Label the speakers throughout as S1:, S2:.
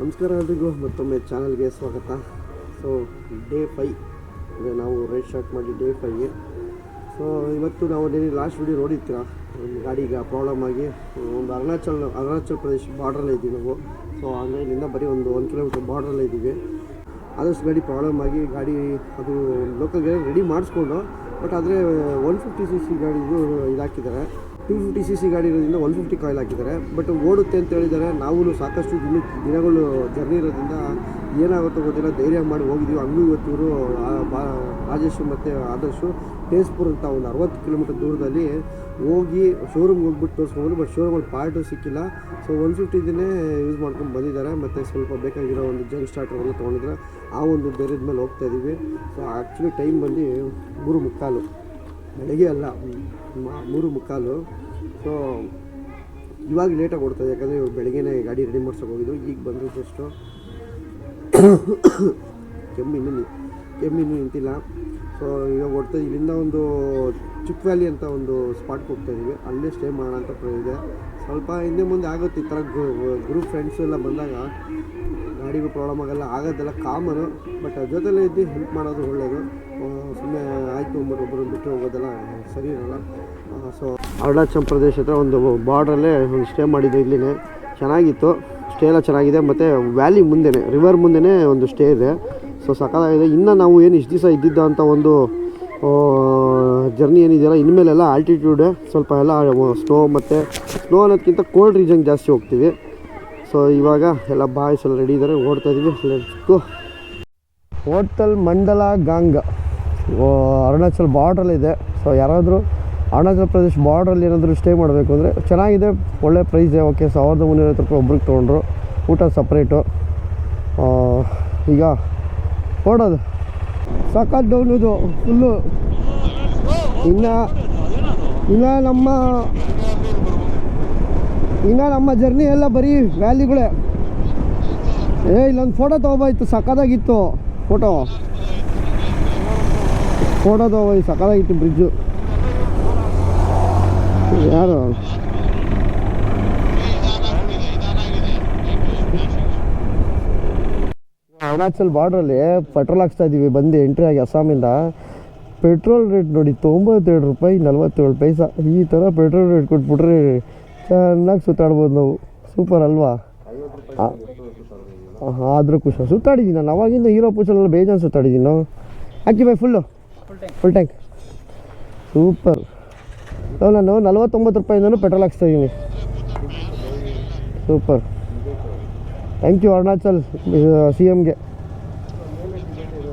S1: ನಮಸ್ಕಾರ ಎಲ್ರಿಗೂ, ಮತ್ತೊಮ್ಮೆ ಚಾನಲ್ಗೆ ಸ್ವಾಗತ. ಸೊ ಡೇ ಫೈ ಅಂದರೆ ನಾವು ರೈಡ್ ಸ್ಟಾರ್ಟ್ ಮಾಡಿ ಡೇ ಫೈಗೆ ಸೊ ಇವತ್ತು ನಾವು ಡೈಲಿ ಲಾಸ್ಟ್ ವಿಡಿಯೋ ನೋಡಿರ್ತೀರ? ಒಂದು ಗಾಡಿಗೆ ಪ್ರಾಬ್ಲಮ್ ಆಗಿ, ಒಂದು ಅರುಣಾಚಲ್ ಅರುಣಾಚಲ್ ಪ್ರದೇಶ ಬಾರ್ಡ್ರಲ್ಲೇ ಇದ್ದೀವಿ ನಾವು. ಸೊ ಆನ್ಲೈನಿಂದ ಇಲ್ಲಿಂದ ಬರೀ ಒಂದು ಒಂದು ಕಿಲೋಮೀಟ್ರ್ ಬಾರ್ಡ್ರಲ್ಲೇ ಇದ್ದೀವಿ. ಆದಷ್ಟು ಗಾಡಿ ಪ್ರಾಬ್ಲಮ್ ಆಗಿ, ಗಾಡಿ ಅದು ಲೋಕಲ್ ಗಾಡಿ ರೆಡಿ ಮಾಡಿಸ್ಕೊಂಡು ಬಟ್ ಆದರೆ ಒನ್ ಫಿಫ್ಟಿ ಸಿ ಸಿ ಗಾಡಿದು ಇದಾಕಿದ್ದಾರೆ. ಟೂ ಫಿಫ್ಟಿ ಸಿ ಸಿ ಗಾಡಿ ಇರೋದ್ರಿಂದ ಒನ್ ಫಿಫ್ಟಿ ಕಾಯಿಲ್ ಹಾಕಿದ್ದಾರೆ. ಬಟ್ ಓಡುತ್ತೆ ಅಂತ ಹೇಳಿದ್ದಾರೆ. ನಾವು ಸಾಕಷ್ಟು ದಿನ ದಿನಗಳು ಜರ್ನಿ ಇರೋದ್ರಿಂದ ಏನಾಗುತ್ತೋ ಗೊತ್ತಿಲ್ಲ, ಧೈರ್ಯ ಮಾಡಿ ಹೋಗಿದ್ದೀವಿ. ಹಂಗೂ ಇವತ್ತು ಇವರು ರಾಜೇಶ್ ಮತ್ತು ಆದರ್ಶು ಟೇಸ್ಪುರ್ ಅಂತ ಒಂದು ಅರವತ್ತು ಕಿಲೋಮೀಟರ್ ದೂರದಲ್ಲಿ ಹೋಗಿ ಶೋರೂಮ್ಗೆ ಹೋಗ್ಬಿಟ್ಟು ತೋರಿಸ್ಕೊಂಡು ಬಟ್ ಶೋರೂಮಲ್ಲಿ ಪಾರ್ಟು ಸಿಕ್ಕಿಲ್ಲ. ಸೊ ಒನ್ ಫಿಫ್ಟಿದನ್ನೇ ಯೂಸ್ ಮಾಡ್ಕೊಂಡು ಬಂದಿದ್ದಾರೆ. ಮತ್ತು ಸ್ವಲ್ಪ ಬೇಕಾಗಿರೋ ಒಂದು ಜಂಗ್ ಸ್ಟಾರ್ಟರ್ ಎಲ್ಲ ತೊಗೊಂಡಿದ್ರೆ ಆ ಒಂದು ಧೈರ್ಯದ ಮೇಲೆ ಹೋಗ್ತಾ ಇದ್ದೀವಿ ಸೊ ಆ್ಯಕ್ಚುಲಿ ಟೈಮ್ ಬಂದು ಮೂರು ಮುಕ್ಕಾಲು. ಬೆಳಗ್ಗೆ ಅಲ್ಲ ಮೂರು ಮುಕ್ಕಾಲು. ಸೊ ಇವಾಗ ಲೇಟಾಗಿ ಕೊಡ್ತಾಯಿದೆ ಯಾಕಂದರೆ ಇವಾಗ ಬೆಳಗ್ಗೆನೇ ಗಾಡಿ ರೆಡಿ ಮಾಡ್ಸೋಕೆ ಹೋಗಿದ್ದು ಈಗ ಬಂದರು ಜಸ್ಟು ಕೆಮ್ಮು ಇನ್ನೂ ಕೆಮ್ಮು ನಿಂತಿಲ್ಲ. ಸೊ ಇವಾಗ ಓಡ್ತಾ ಇಲ್ಲಿಂದ ಒಂದು ಚಿಕ್ಕ ವ್ಯಾಲಿ ಅಂತ ಒಂದು ಸ್ಪಾಟ್ಗೆ ಹೋಗ್ತಾ ಇದ್ದೀವಿ ಅಲ್ಲೇ ಸ್ಟೇ ಮಾಡೋಣ ಅಂತ ಪ್ರ- ಇದೆ. ಸ್ವಲ್ಪ ಹಿಂದೆ ಮುಂದೆ ಆಗುತ್ತೆ ಈ ಥರ ಗ್ರೂಪ್ ಫ್ರೆಂಡ್ಸ್ ಎಲ್ಲ ಬಂದಾಗ. ಗಾಡಿಗೂ ಪ್ರಾಬ್ಲಮ್ ಆಗಲ್ಲ, ಆಗೋದೆಲ್ಲ ಕಾಮನು ಬಟ್ ಜೊತೆಲೇ ಇದ್ದು ಹೆಲ್ಪ್ ಮಾಡೋದು ಒಳ್ಳೆಯದು ಸುಮ್ಮನೆ ಆಯಿತು ಒಬ್ಬರು ಬಿಟ್ಟು ಹೋಗೋದೆಲ್ಲ ಸರಿ ಇರೋಲ್ಲ. ಸೊ ಅರುಣಾಚಲ್ ಪ್ರದೇಶ ಹತ್ರ ಒಂದು ಬಾರ್ಡ್ರಲ್ಲೇ ಒಂದು ಸ್ಟೇ ಮಾಡಿದ್ದು ಇಲ್ಲಿನೇ. ಚೆನ್ನಾಗಿತ್ತು. ಸ್ಟೇ ಎಲ್ಲ ಚೆನ್ನಾಗಿದೆ, ಮತ್ತು ವ್ಯಾಲಿ ಮುಂದೆನೇ, ರಿವರ್ ಮುಂದೆನೇ ಒಂದು ಸ್ಟೇ ಇದೆ. ಸೊ ಸಕಾಲಾಗಿದೆ ಇನ್ನು ನಾವು ಏನು ಇಷ್ಟು ದಿವಸ ಇದ್ದಿದ್ದ ಅಂತ ಒಂದು ಜರ್ನಿ ಏನಿದೆಯಲ್ಲ, ಇನ್ಮೇಲೆಲ್ಲ ಆಲ್ಟಿಟ್ಯೂಡ್ ಸ್ವಲ್ಪ ಎಲ್ಲ ಸ್ನೋ ಮತ್ತು ಸ್ನೋ ಅನ್ನೋದಕ್ಕಿಂತ ಕೋಲ್ಡ್ ರೀಜನ್ಗೆ ಜಾಸ್ತಿ ಹೋಗ್ತೀವಿ. ಸೊ ಇವಾಗ ಎಲ್ಲ ಬಾಯ್ಸ್ ಎಲ್ಲ ರೆಡಿ ಇದ್ದಾರೆ ಓಡ್ತಾ ಇದ್ದೀವಿ ಹೋಟೆಲ್ ಮಂಡಲ ಗಾಂಗ ಅರುಣಾಚಲ್ ಬಾರ್ಡ್ರಲ್ಲಿದೆ ಸೊ ಯಾರಾದರೂ ಅರುಣಾಚಲ್ ಪ್ರದೇಶ ಬಾರ್ಡ್ರಲ್ಲಿ ಏನಾದರೂ ಸ್ಟೇ ಮಾಡಬೇಕು ಅಂದರೆ ಚೆನ್ನಾಗಿದೆ, ಒಳ್ಳೆ ಪ್ರೈಸ್ ಓಕೆ ಸಾವಿರದ ಮುನ್ನೂರೈವತ್ತು ರೂಪಾಯಿ ಒಬ್ರಿಗೆ ತೊಗೊಂಡ್ರು. ಊಟ ಸಪ್ರೇಟು ಈಗ ಓಡೋದು ಸಕತ್ ಡೌನ್ ಇದು ಫುಲ್ಲು ಇನ್ನು ಇನ್ನು ನಮ್ಮ ಇನ್ನು ನಮ್ಮ ಜರ್ನಿ ಎಲ್ಲ ಬರೀ ವ್ಯಾಲಿಗಳೇ. ಏ, ಇಲ್ಲೊಂದು ಫೋಟೋ ತೊಗೊಬಾಯ್ತು ಸಕ್ಕದಾಗಿತ್ತು ಫೋಟೋ ಫೋಟೋ ತೊಗೊಬಾಯ್ ಸಕ್ಕದಾಗಿತ್ತು ಬ್ರಿಡ್ಜು ಯಾರು? ಅರುಣಾಚಲ್ ಬಾರ್ಡ್ರಲ್ಲಿ ಪೆಟ್ರೋಲ್ ಹಾಕ್ಸ್ತಾ ಇದ್ದೀವಿ ಬಂದು ಎಂಟ್ರಿ ಆಗಿ ಅಸ್ಸಾಮಿಂದ. ಪೆಟ್ರೋಲ್ ರೇಟ್ ನೋಡಿ, ತೊಂಬತ್ತೆರಡು ರೂಪಾಯಿ ನಲ್ವತ್ತೇಳು ಪೈಸಾ. ಈ ಥರ ಪೆಟ್ರೋಲ್ ರೇಟ್ ಕೊಟ್ಬಿಟ್ರೆ ಚೆನ್ನಾಗಿ ಸುತ್ತಾಡ್ಬೋದು ನಾವು. ಸೂಪರ್ ಅಲ್ವಾ? ಆದರೂ ಖುಷಿ. ಸುತ್ತಾಡಿದ್ದೀನಿ ನಾನು. ಅವಾಗಿಂದ ಹೀರೋ ಪೂಸಲೆಲ್ಲ ಬೇಜಾನ್ ಸುತ್ತಾಡಿದ್ದೀನಿ ನಾವು. ಹಾಕಿ ಬಾಯ್ ಫುಲ್ಲು ಫುಲ್ ಟ್ಯಾಂಕ್ ಸೂಪರ್ ಇವಾಗ ನಾನು ನಲ್ವತ್ತೊಂಬತ್ತು ರೂಪಾಯಿಂದನೂ ಪೆಟ್ರೋಲ್ ಹಾಕ್ಸ್ತಾ ಇದ್ದೀನಿ super thank you Arunachal C ಎಮ್ಗೆ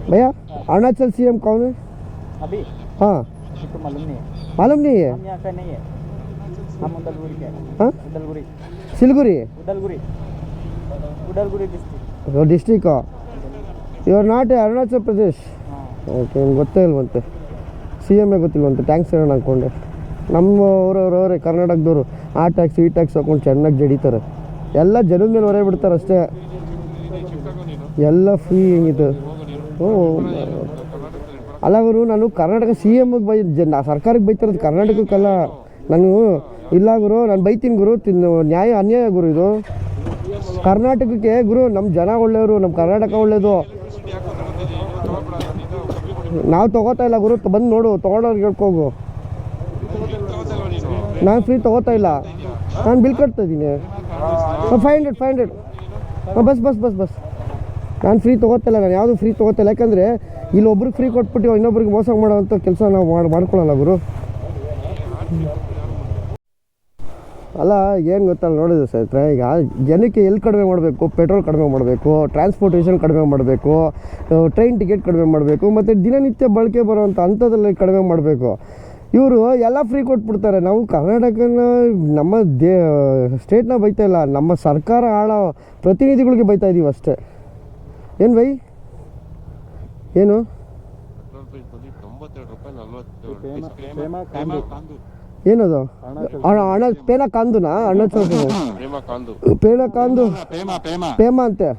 S1: भैया अरुणाचल सी एम कौन है
S2: अभी
S1: हाँ
S2: इसको मालूम नहीं है
S1: मालूम नहीं है
S2: हम यहाँ का नहीं है हम उदलगुरी के हैं
S1: हाँ
S2: Udalguri
S1: Siliguri
S2: Udalguri Udalguri district
S1: district you are not Arunachal Pradesh
S2: हाँ
S1: ಓಕೆ ನಿಮ್ಗೆ ಗೊತ್ತೇ ಇಲ್ವಂತೆ ಸಿ ಎಮ್ ಎ ಗೊತ್ತಿಲ್ವಂತೆ ಟ್ಯಾಂಕ್ಸ್ ಹೇಳೋಣ ಅಂದ್ಕೊಂಡೆ ನಮ್ಮ ಊರವ್ರವ್ರೆ, ಕರ್ನಾಟಕದವರು, ಆ ಟ್ಯಾಕ್ಸ್ ಈ ಟ್ಯಾಕ್ಸ್ ಹಾಕೊಂಡು ಚೆನ್ನಾಗಿ ಜಡಿತಾರೆ. ಎಲ್ಲ ಜನದ ಮೇಲೆ ಹೊರೆ ಬಿಡ್ತಾರೆ ಅಷ್ಟೇ. ಎಲ್ಲ ಫ್ರೀ ಹೆಂಗಿತ್ತು. ಹ್ಞೂ ಅಲ್ಲ ಗುರು, ನಾನು ಕರ್ನಾಟಕ ಸಿ ಎಮ್ಗೆ ಬೈ ಜ- ನಾ ಸರ್ಕಾರಕ್ಕೆ ಬೈತಿರೋದು ಕರ್ನಾಟಕಕ್ಕಲ್ಲ. ನಾನು, ಇಲ್ಲ ಗುರು, ನಾನು ಬೈತೀನಿ ಗುರು ತಿನ್ನು ನ್ಯಾಯ ಅನ್ಯಾಯ ಗುರು ಇದು. ಕರ್ನಾಟಕಕ್ಕೆ ಗುರು ನಮ್ಮ ಜನ ಒಳ್ಳೆಯವರು ನಮ್ಮ ಕರ್ನಾಟಕ ಒಳ್ಳೆಯದು. ನಾವು ತಗೋತಾ ಇಲ್ಲ ಗುರು, ಬಂದು ನೋಡು ತೊಗೊಂಡವ್ರಿಗೆ ಹೇಳ್ಕೋಗು ನಾನು ಫ್ರೀ ತಗೋತಾ ಇಲ್ಲ. ನಾನು ಬಿಲ್ ಕಟ್ತಾ ಇದ್ದೀನಿ. ಫೈವ್ ಹಂಡ್ರೆಡ್ ಫೈವ್ ಹಂಡ್ರೆಡ್ ಹಾಂ ಬಸ್ ಬಸ್ ಬಸ್ ಬಸ್. ನಾನು ಫ್ರೀ ತೊಗೋತಿಲ್ಲ ನಾನು ಯಾವುದು ಫ್ರೀ ತೊಗೋತಿಲ್ಲ ಯಾಕಂದರೆ ಇಲ್ಲಿ ಒಬ್ರಿಗೆ ಫ್ರೀ ಕೊಟ್ಬಿಟ್ಟು ಇನ್ನೊಬ್ರಿಗೆ ಮೋಸ ಮಾಡೋವಂಥ ಕೆಲಸ ನಾವು ಮಾಡಿ, ಮಾಡ್ಕೊಳ್ಳಲ್ಲ ಗುರು. ಅಲ್ಲ, ಏನು ಗೊತ್ತಲ್ಲ, ನೋಡಿದ್ರೆ ಸ್ನೇಹಿತರೆ? ಈಗ ಜನಕ್ಕೆ ಎಲ್ಲಿ ಕಡಿಮೆ ಮಾಡಬೇಕು? ಪೆಟ್ರೋಲ್ ಕಡಿಮೆ ಮಾಡಬೇಕು ಟ್ರಾನ್ಸ್ಪೋರ್ಟೇಷನ್ ಕಡಿಮೆ ಮಾಡಬೇಕು ಟ್ರೈನ್ ಟಿಕೆಟ್ ಕಡಿಮೆ ಮಾಡಬೇಕು, ಮತ್ತು ದಿನನಿತ್ಯ ಬಳಕೆ ಬರುವಂಥ ಅಂಥದ್ರಲ್ಲಿ ಕಡಿಮೆ ಮಾಡಬೇಕು. ಇವರು ಎಲ್ಲ ಫ್ರೀ ಕೊಟ್ಬಿಡ್ತಾರೆ. ನಾವು ಕರ್ನಾಟಕನ ನಮ್ಮ ದೇ ಸ್ಟೇಟ್ನ ಬೈತಾ ಇಲ್ಲ. ನಮ್ಮ ಸರ್ಕಾರ ಆಳೋ ಪ್ರತಿನಿಧಿಗಳಿಗೆ ಬೈತಾ ಇದ್ದೀವಿ ಅಷ್ಟೇ. ಏನು ಬೈ? ಏನು? ಏನದು? ಅಣ್ಣ ಅಣ್ಣ ಪೇನ ಕಾಂದುನಾ? ಅಣ್ಣ ಪೇನ ಕಾಂದು? ಪೇಮ ಅಂತೆ.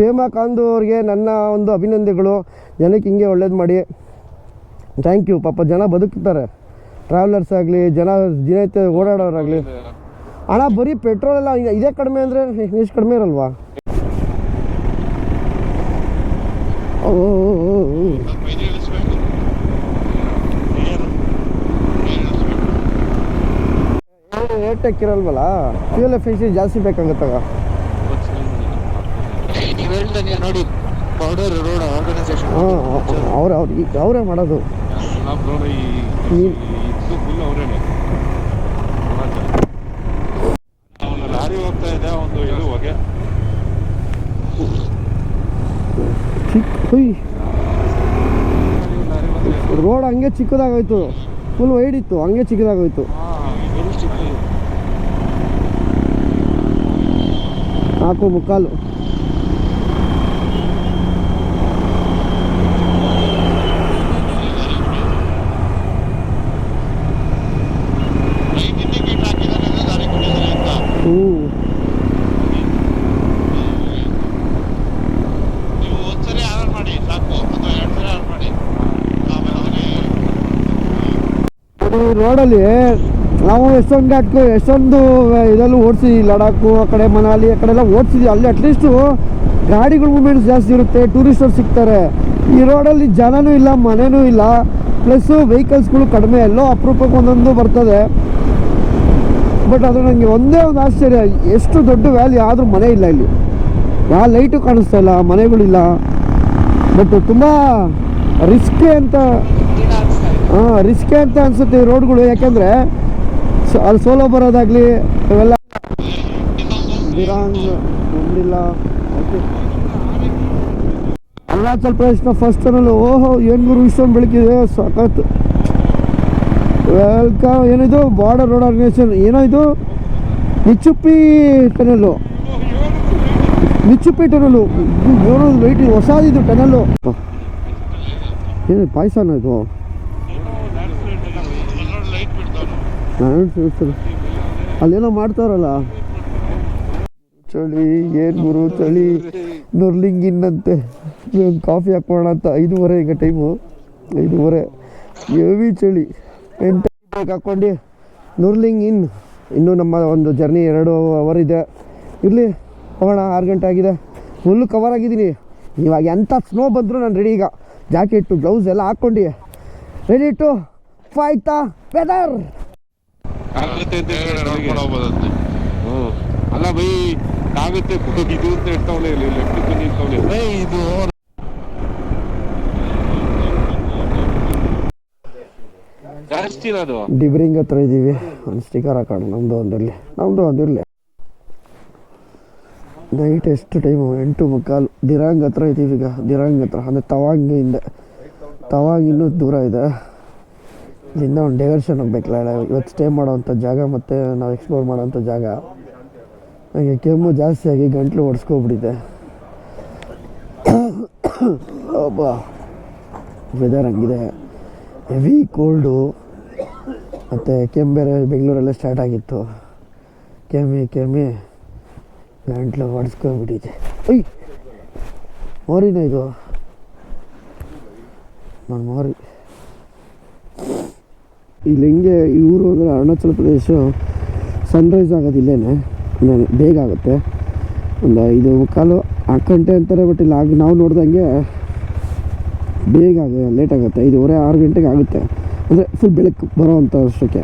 S1: ಪೇಮ ಕಾಂದು ಅವ್ರಿಗೆ ನನ್ನ ಒಂದು ಅಭಿನಂದನೆಗಳು. ಜನಕ್ಕೆ ಹಿಂಗೆ ಒಳ್ಳೇದು ಮಾಡಿ. ಥ್ಯಾಂಕ್ ಯು ಪಾಪ ಜನ ಬದುಕ್ತಾರೆ. ಟ್ರಾವೆಲರ್ಸ್ ಆಗಲಿ ಜನ ದಿನನಿತ್ಯ ಓಡಾಡೋರಾಗಲಿ. ಅಣ್ಣ ಬರೀ ಪೆಟ್ರೋಲ್ ಎಲ್ಲ ಇದೇ ಕಡಿಮೆ ಅಂದರೆ ಎಷ್ಟು ಕಡಿಮೆ ಇರಲ್ವಾ? ಏರ್ಟೆಕ್ ಇರಲ್ವಲ್ಲ? ಫ್ಯೂಲ್ ಎಫಿಷಿಯನ್ಸಿ ಜಾಸ್ತಿ ಬೇಕಾಗುತ್ತಾಗ
S2: ನೋಡಿ ಪೌಡರ್ ರೋಡ್ ಆರ್ಗನೈಸೇಷನ್
S1: ಅವ್ರು ಅವ್ರು ಈಗ ಅವರೇ ಮಾಡೋದು. ರೋಡ್ ಹಂಗೆ. ಚಿಕ್ಕದಾಗೋಯ್ತು. ಫುಲ್ ವೈಡ್ ಇತ್ತು ಹಂಗೆ ಚಿಕ್ಕದಾಗೋಯ್ತು. ನಾಲ್ಕು ಮುಕ್ಕಾಲು ಹ್ಞೂ
S3: ನೀವು ಒಂದ್ಸರಿ ಆರ್ಡರ್ ಮಾಡಿ ಸಾಕು ಅಥವಾ ಎರಡು ಸರಿ ಆರ್ಡರ್ ಮಾಡಿ ಆಮೇಲೆ ಅವನಿಗೆ
S1: ಈ ರೋಡಲ್ಲಿ ನಾವು ಎಷ್ಟೊಂದು ಘಾಟ್ಕು ಎಷ್ಟೊಂದು ಇದೆಲ್ಲ ಓಡಿಸಿದ್ವಿ, ಲಡಾಖು, ಆ ಕಡೆ ಮನಾಲಿ, ಆ ಕಡೆ ಎಲ್ಲ ಓಡಿಸಿದ್ವಿ. ಅಲ್ಲಿ ಅಟ್ಲೀಸ್ಟು ಗಾಡಿಗಳ ಮೂಮೆಂಟ್ಸ್ ಜಾಸ್ತಿ ಇರುತ್ತೆ ಟೂರಿಸ್ಟರು ಸಿಗ್ತಾರೆ. ಈ ರೋಡಲ್ಲಿ ಜನನೂ ಇಲ್ಲ, ಮನೆನೂ ಇಲ್ಲ. ಪ್ಲಸ್ಸು ವೆಹಿಕಲ್ಸ್ಗಳು ಕಡಿಮೆ, ಎಲ್ಲೋ ಅಪರೂಪಕ್ಕೆ ಒಂದೊಂದು ಬರ್ತದೆ. ಬಟ್ ಅದು ನನಗೆ ಒಂದೇ ಒಂದು ಆಶ್ಚರ್ಯ, ಎಷ್ಟು ದೊಡ್ಡ ವ್ಯಾಲಿ ಆದರೂ ಮನೆ ಇಲ್ಲ ಇಲ್ಲಿ. ಯಾವ ಲೈಟು ಕಾಣಿಸ್ತಾ ಇಲ್ಲ, ಮನೆಗಳಿಲ್ಲ. ಬಟ್ ತುಂಬ ರಿಸ್ಕೇ ಅಂತ ಹಾಂ ರಿಸ್ಕೇ ಅಂತ ಅನ್ಸುತ್ತೆ ಈ ರೋಡ್ಗಳು, ಯಾಕೆಂದರೆ ಅಲ್ಲಿ ಸೋಲೋ ಬರೋದಾಗಲಿ ಇವೆಲ್ಲ ಅರುಣಾಚಲ್ ಪ್ರದೇಶನ ಫಸ್ಟ್ ಟನಲ್ ಓಹೋ ಏನು ಗುರು ಇಷ್ಟೊಂದು ಬೆಳಕಿದೆ, ಸಖತ್. ವೆಲ್ಕಮ್ ಏನಿದು? ಬಾರ್ಡರ್ ರೋಡ್ ಆರ್ಗನೈಸೇಷನ್ ಏನೋ ಇದು? ನಿಚ್ಚುಪ್ಪಿ ಟನಲ್ಲು ನಿಚ್ಚುಪ್ಪಿ ಟನಲ್ಲು ಏನೋ ವೆಯ್ಟ್ ಹೊಸದಿದು ಟನಲ್ಲು ಏನು ಪಾಯಸನ ಇದು
S3: ಲೈಟ್ ಬಿಡ್ತಾನೆ
S1: ನಾನು ತಿಳಿಸ್ತೀನಿ ಅಲ್ಲೇನೋ ಮಾಡ್ತಾರಲ್ಲ. ಚಳಿ, ಏನು ಗುರು, ಚಳಿ. ಒಂದು ಕಾಫಿ ಹಾಕೋಣ ಅಂತ ಐದೂವರೆ ಈಗ ಟೈಮು ಐದೂವರೆ. ಹೆವಿ ಚಳಿ. ಎಂಟು ಹಾಕ್ಕೊಂಡು ನುರ್ಲಿಂಗ್ ಇನ್ ಇನ್ನೂ ನಮ್ಮ ಒಂದು ಜರ್ನಿ ಎರಡು ಅವರ್ ಇದೆ. ಇರಲಿ, ಹೋಗೋಣ. ಆರು ಗಂಟೆ ಆಗಿದೆ. ಫುಲ್ಲು ಕವರ್ ಆಗಿದ್ದೀನಿ. ಇವಾಗ ಎಂಥ ಸ್ನೋ ಬಂದರೂ ನಾನು ರೆಡಿ ಈಗ. ಜಾಕೆಟು ಗ್ಲೌಸ್ ಎಲ್ಲ ಹಾಕ್ಕೊಂಡು. ರೆಡಿ ಟು ಫೈತಾ ವೆದರ್
S3: ಆಗುತ್ತೆ ಅಂತ ಹೇಳ್ತಾರೆ ಹೋಗ್ಬೋದಂತೆ ಹ್ಞೂ ಅಲ್ಲ ಬೈ ಆಗುತ್ತೆ ಇದು ಅಂತ ಇರ್ತಾವಳೆ ಇಲ್ಲಿ ಲೆಫ್ಟ್ ಬನ್ನಿ ಇದು ಅದು.
S1: ಡಿಬ್ರಿಂಗ್ ಹತ್ರ ಇದ್ದೀವಿ. ಒಂದು ಸ್ಟಿಕರ್ ಹಾಕೋಣ ನಮ್ಮದು ಒಂದಿರಲಿ ನಮ್ಮದು ಒಂದಿರಲಿ ನೈಟ್ ಎಷ್ಟು ಟೈಮು ಎಂಟು ಮುಕ್ಕಾಲು. ದಿರಾಂಗ್ ಹತ್ರ ಇದ್ದೀವಿ ಈಗ. ದಿರಾಂಗ್ ಹತ್ರ ಅಂದರೆ ತವಾಂಗ್ ಹಿಂದೆ. ತವಾಂಗ್ ಇನ್ನೂ ದೂರ ಇದೆ. ಇಲ್ಲಿಂದ ಒಂದು ಡೈವರ್ಷನ್ ಹೋಗ್ಬೇಕಲ್ಲ ಇವತ್ತು ಸ್ಟೇ ಮಾಡೋವಂಥ ಜಾಗ ಮತ್ತು ನಾವು ಎಕ್ಸ್ಪ್ಲೋರ್ ಮಾಡೋವಂಥ ಜಾಗ. ನನಗೆ ಕೆಮ್ಮು ಜಾಸ್ತಿಯಾಗಿ ಗಂಟ್ಲು ಒಡ್ಸ್ಕೊಬಿಟ್ಟಿದೆ. ಒಬ್ಬ ವೆದರ್ ಹಂಗಿದೆ. ಹೆವಿ ಕೋಲ್ಡು ಮತ್ತು ಕೆಮ್ಮು ಬೇರೆ ಬೆಂಗಳೂರಲ್ಲೇ ಸ್ಟಾರ್ಟ್ ಆಗಿತ್ತು. ಕೆಮ್ಮಿ ಕೆಮ್ಮಿ, ಗಂಟ್ಲು ಹೊಡ್ಸ್ಕೊಂಡ್ಬಿಟ್ಟಿದೆ ಐ ಮೋರಿನ ಇದು. ನಾನು ಮೋರಿ ಇಲ್ಲಿ ಹೆಂಗೆ ಇವರು ಅಂದರೆ ಅರುಣಾಚಲ ಪ್ರದೇಶ ಸನ್ರೈಸ್ ಆಗೋದು ಇಲ್ಲೇ ಬೇಗ ಆಗುತ್ತೆ. ಒಂದು ಐದು ಕಾಲು ನಾಲ್ಕು ಗಂಟೆ ಅಂತಾರೆ ಬಟ್ ಇಲ್ಲಿ, ಆಗಿ ನಾವು ನೋಡ್ದಂಗೆ ಬೇಗ ಆಗ ಲೇಟ್ ಆಗುತ್ತೆ. ಐದೂವರೆ, ಆರು ಗಂಟೆಗೆ ಆಗುತ್ತೆ. ಅಂದರೆ ಫುಲ್ ಬೆಳಕು ಬರೋವಂಥ ಅಷ್ಟಕ್ಕೆ.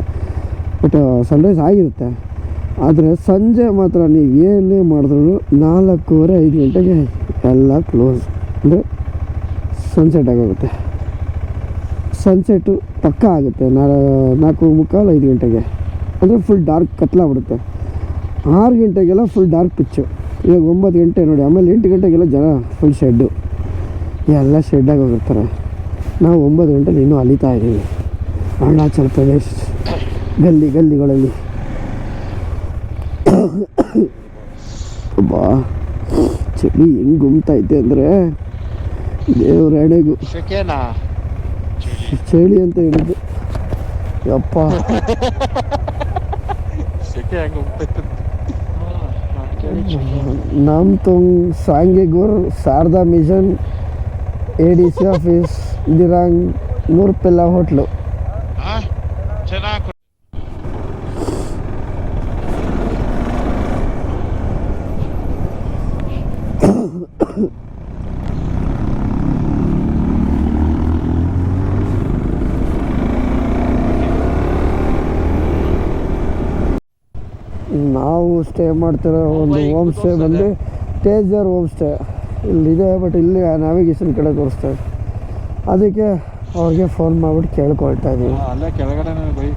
S1: ಬಟ್ ಸನ್ರೈಸ್ ಆಗಿರುತ್ತೆ. ಆದರೆ ಸಂಜೆ ಮಾತ್ರ ನೀವು ಏನೇ ಮಾಡಿದ್ರು ನಾಲ್ಕೂವರೆ, ಐದು ಗಂಟೆಗೆ ಎಲ್ಲ ಕ್ಲೋಸ್ ಅಂದರೆ ಸನ್ಸೆಟ್ ಆಗೋಗುತ್ತೆ. ಸನ್ಸೆಟ್ಟು ಪಕ್ಕ ಆಗುತ್ತೆ ನಾಲ್ಕು ಮುಕ್ಕಾಲು ಐದು ಗಂಟೆಗೆ. ಅಂದರೆ ಫುಲ್ ಡಾರ್ಕ್ ಕತ್ಲಾಗ್ಬಿಡುತ್ತೆ ಆರು ಗಂಟೆಗೆಲ್ಲ ಫುಲ್ ಡಾರ್ಕ್ ಪಿಚ್ಚು ಇವಾಗ ಒಂಬತ್ತು ಗಂಟೆ ನೋಡಿ, ಆಮೇಲೆ ಎಂಟು ಗಂಟೆಗೆಲ್ಲ ಜನ ಫುಲ್ ಶೆಡ್ಡು ಎಲ್ಲ ಶೆಡ್ಡಾಗಿ ಹೋಗಿರ್ತಾರೆ. ನಾವು ಒಂಬತ್ತು ಗಂಟೆಲಿ ಇನ್ನೂ ಅಲಿತಾ ಇದ್ದೀವಿ. ಅರುಣಾಚಲ ಪ್ರದೇಶ, ಗಲ್ಲಿ, ಗಲ್ಲಿಗಳಲ್ಲಿ. ಬಾ. ಚಳಿ ಹೆಂಗೆ ಗುಮ್ತೈತೆ ಅಂದರೆ ದೇವ್ರ ಎಣೆಗೂ ಚಳಿ ಅಂತ ಹೇಳಿದ್ದು. ಯಪ್ಪ. ನಮ್ಮ ತುಂಗ್ ಸಾಂಗೆಗೂರ್ Sharada mission A D C office Dirang ನೂರ್ಪೆಲ್ಲ hotel
S3: ಚೆನ್ನಾಗಿ
S1: ನಾವು ಸ್ಟೇ ಮಾಡ್ತಿರೋ ಒಂದು ಹೋಮ್ ಸ್ಟೇ ಬಂದು ಟೇಜರ್ ಹೋಮ್ ಸ್ಟೇ ಇಲ್ಲಿದೆ ಬಟ್ ಇಲ್ಲಿ ನ್ಯಾವಿಗೇಷನ್ ಕಡೆ ತೋರಿಸ್ತಾ ಇದೆ ಅದಕ್ಕೆ ಅವ್ರಿಗೆ ಫೋನ್ ಮಾಡಿಬಿಟ್ಟು ಕೇಳ್ಕೊಳ್ತಾ ಇದ್ದೀವಿ.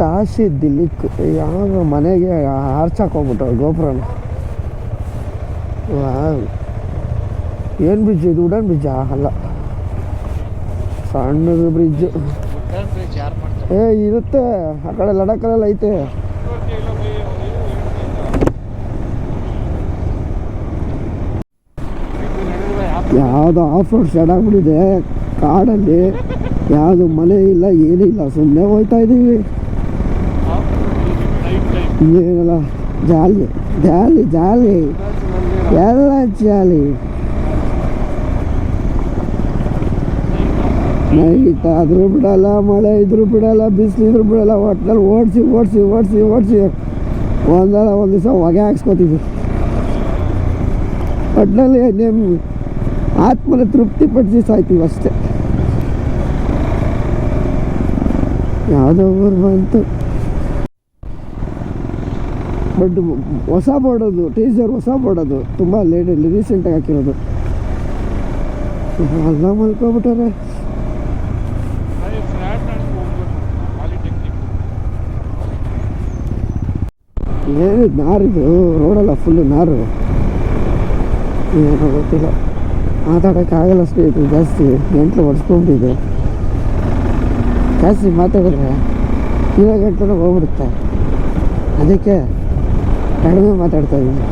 S1: ತಾಸಿ ದಿಲ್ಲಿಕ್ ಯಾವ ಮನೆಗೆ ಆರ್ಚಕ್ ಹೋಗ್ಬಿಟ್ಟವ್ರು ಗೋಪುರನ. ಏನು ಬ್ರಿಡ್ಜ್ ಇದು? ಉಡನ್ ಬ್ರಿಡ್ಜಾ ಅಲ್ಲ. ಸಣ್ಣದು ಬ್ರಿಡ್ಜ್ ಏ, ಇರುತ್ತೆ. ಆ ಕಡೆ ಲಡಾಖಲ್ಲೆಲ್ಲ ಐತೆ. ಯಾವುದೋ ಆಫ್ ರೋಡ್ ಸ್ಟಾರ್ಟ್ ಆಗ್ಬಿಟ್ಟಿದೆ ಕಾಡಲ್ಲಿ. ಯಾವುದು ಮನೆ ಇಲ್ಲ ಏನಿಲ್ಲ ಸುಮ್ಮನೆ ಹೋಗ್ತಾ ಇದ್ದೀವಿ ಏನಲ್ಲ, ಜಾಲಿ. ಜಾಲಿ ಜಾಲಿ. ಎಲ್ಲ ಜಾಲಿ. ನೈಟ್ ಆದರೂ ಬಿಡಲ್ಲ, ಮಳೆ ಇದ್ರೂ ಬಿಡಲ್ಲ, ಬಿಸಿಲು ಇದ್ರೂ ಬಿಡಲ್ಲ, ಒಟ್ನಲ್ಲಿ ಓಡಿಸಿ ಓಡಿಸಿ ಓಡಿಸಿ ಓಡಿಸಿ ಒಂದಲ್ಲ ಒಂದು ದಿವಸ ಹೊಗೆ ಹಾಕ್ಸ್ಕೊತೀವಿ ಒಟ್ನಲ್ಲಿ ನಿಮ್ಮ ಆತ್ಮನ ತೃಪ್ತಿ ಪಡಿಸಿ ಸಾಯ್ತೀವಿ ಅಷ್ಟೇ. ಯಾವುದೋ ಊರು ಬಂತು. ಬಟ್ ಹೊಸ ಬೋಡೋದು, ಟೀಸರ್ ಹೊಸ ಬೋಡೋದು, ತುಂಬ ಲೇಟಲ್ಲಿ ರೀಸೆಂಟಾಗಿ ಹಾಕಿರೋದು. ಅಲ್ಲ ಮಲ್ಕೊಬಿಟ್ಟಾರೆ. ಏನು ನಾರಿದು, ರೋಡಲ್ಲ ಫುಲ್ಲು ನಾರು. ಏನೋ ಗೊತ್ತಿಲ್ಲ. ಮಾತಾಡೋಕ್ಕಾಗಲ್ಲ ಸ್ನೇಹಿತರು ಜಾಸ್ತಿ ಗಂಟ್ಲು ಒಡ್ಸ್ಕೊಂಬಿಟ್ಟಿದೆ ಜಾಸ್ತಿ ಮಾತಾಡಿದ್ರೆ ಇರೋ ಗಂಟಲು ಹೋಗ್ಬಿಡುತ್ತೆ. ಅದಕ್ಕೆ ಕಡಿಮೆ ಮಾತಾಡ್ತಾ ಇದ್ದೀನಿ.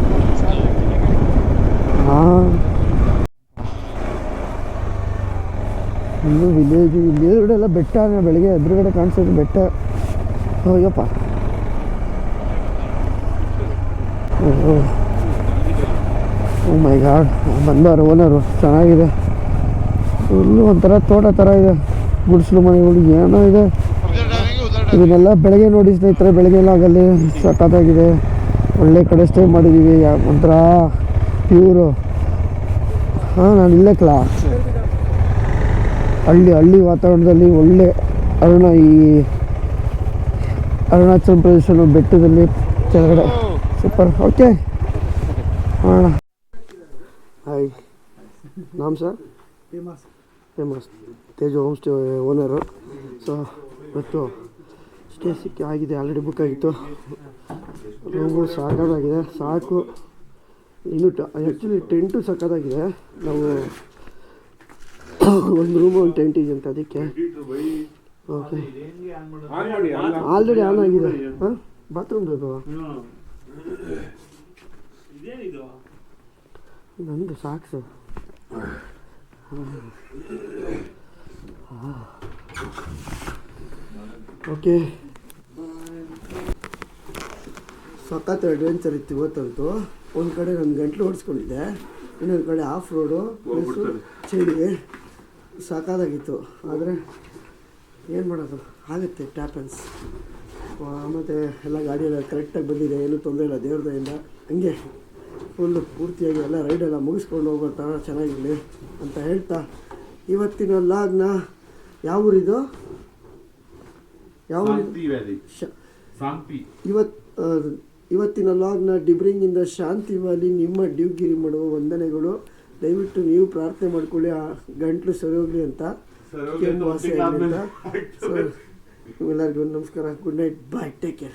S1: ಹಾಂ ಇನ್ನು ವಿಲೇಜ್ ಇಲ್ಲಿ ಎಲ್ಲ ಬೆಟ್ಟ, ಬೆಳಗ್ಗೆ ಎದುರುಗಡೆ ಕಾಣಿಸೋದು ಬೆಟ್ಟ. ಹೋಗಪ್ಪ ಮೈ ಗಾಡ್ ಬಂದವರು, ಓನರು, ಚೆನ್ನಾಗಿದೆ. ಇಲ್ಲೂ ಒಂಥರ ತೋಟ ಥರ ಇದೆ. ಗುಡಿಸಲು ಮನೆಗಳು ಏನೋ ಇದೆ. ಇದನ್ನೆಲ್ಲ ಬೆಳಗ್ಗೆ ನೋಡಿ ಸ್ನೇಹಿತರೆ, ಬೆಳಗ್ಗೆ ಎಲ್ಲ ಆಗಲ್ಲಿ ಸಖತ್ತಾಗಿದೆ. ಒಳ್ಳೆ ಕಡೆ ಸ್ಟೇ ಮಾಡಿದ್ದೀವಿ ಒಂಥರ ಪ್ಯೂರು ಹಾಂ, ನಾನು ಇಲ್ಲೇ ಕ್ಲಾ. ಹಳ್ಳಿ ಹಳ್ಳಿ ವಾತಾವರಣದಲ್ಲಿ ಒಳ್ಳೆ ಅರುಣ ಈ ಅರುಣಾಚಲ ಪ್ರದೇಶ ಬೆಟ್ಟದಲ್ಲಿ ಕೆಳಗಡೆ. ಸೂಪರ್ ಓಕೆ ಹಾಂ ಹಾಯ್ ನಾಮ್ sir famous Tej home stay owner so ಇವತ್ತು ಸ್ಟೇ ಸಿಕ್ಕಿ ಆಗಿದೆ ಆಲ್ರೆಡಿ ಬುಕ್ ಆಗಿತ್ತು. ರೂಮು ಸಾಕಾಗಿದೆ. ಸಾಕು. ಇನ್ನು ಟ ಆ್ಯಕ್ಚುಲಿ ಟೆಂಟು ಸಕ್ಕತ್ತಾಗಿದೆ ನಾವು ಒಂದು ರೂಮು ಒಂದು ಟೆಂಟ್ ಇದೆ ಅಂತ ಅದಕ್ಕೆ. ಓಕೆ ಆಲ್ರೆಡಿ ಆನ್ ಆಗಿದೆ. ಹಾಂ ಬಾತ್ರೂಮ್ ಬೇಕು ನಂದು ಸಾಕು ಸರ್ ಓಕೆ. ಸಖತ್ ಅಡ್ವೆಂಚರ್ ಇತ್ತು ಇವತ್ತಂತೂ. ಒಂದು ಕಡೆ ನನ್ನ ಗಂಟ್ಲು ಓಡಿಸ್ಕೊಂಡಿದ್ದೆ ಇನ್ನೊಂದು ಕಡೆ ಆಫ್ ರೋಡು ಚಳಿ. ಸಾಕಾದಾಗಿತ್ತು ಆದರೆ ಏನು ಮಾಡೋದು? ಆಗುತ್ತೆ ಟ್ಯಾಪನ್ಸ್ ಮತ್ತು ಎಲ್ಲ ಗಾಡಿಯೆಲ್ಲ ಕರೆಕ್ಟಾಗಿ ಬಂದಿದೆ. ಏನೂ ತೊಂದರೆ ಇಲ್ಲ. ದೇವ್ರ ದಯಿಂದ ಹಂಗೆ ಫುಲ್ಲು ಪೂರ್ತಿಯಾಗಿ ಎಲ್ಲ ರೈಡೆಲ್ಲ ಮುಗಿಸ್ಕೊಂಡು ಹೋಗೋ ಥರ ಚೆನ್ನಾಗಿರಲಿ ಅಂತ ಹೇಳ್ತಾ ಇವತ್ತಿನ ಲಾಗ್ನ ಯಾವ ಊರಿದು? ಯಾವ ಇವತ್ತು ಇವತ್ತಿನ ಲಾಗ್ನ ಡಿಬ್ರಿಂಗಿಂದ ಶಾಂತಿ ವ್ಯಾಲಿ ನಿಮ್ಮ ಡ್ಯೂಗಿರಿ ಮಾಡುವ ವಂದನೆಗಳು. ದಯವಿಟ್ಟು ನೀವು ಪ್ರಾರ್ಥನೆ ಮಾಡ್ಕೊಳ್ಳಿ. ಆ ಗಂಟ್ಲು ಸರಿ ಹೋಗ್ಲಿ ಅಂತ. ಕೆಮ್ಮು ವಾಸಿ ಆಗಲಿ ಅಂತ ಸೊ ನಿಮ್ಮೆಲ್ಲರಿಗೂ ನಮಸ್ಕಾರ good night bye take care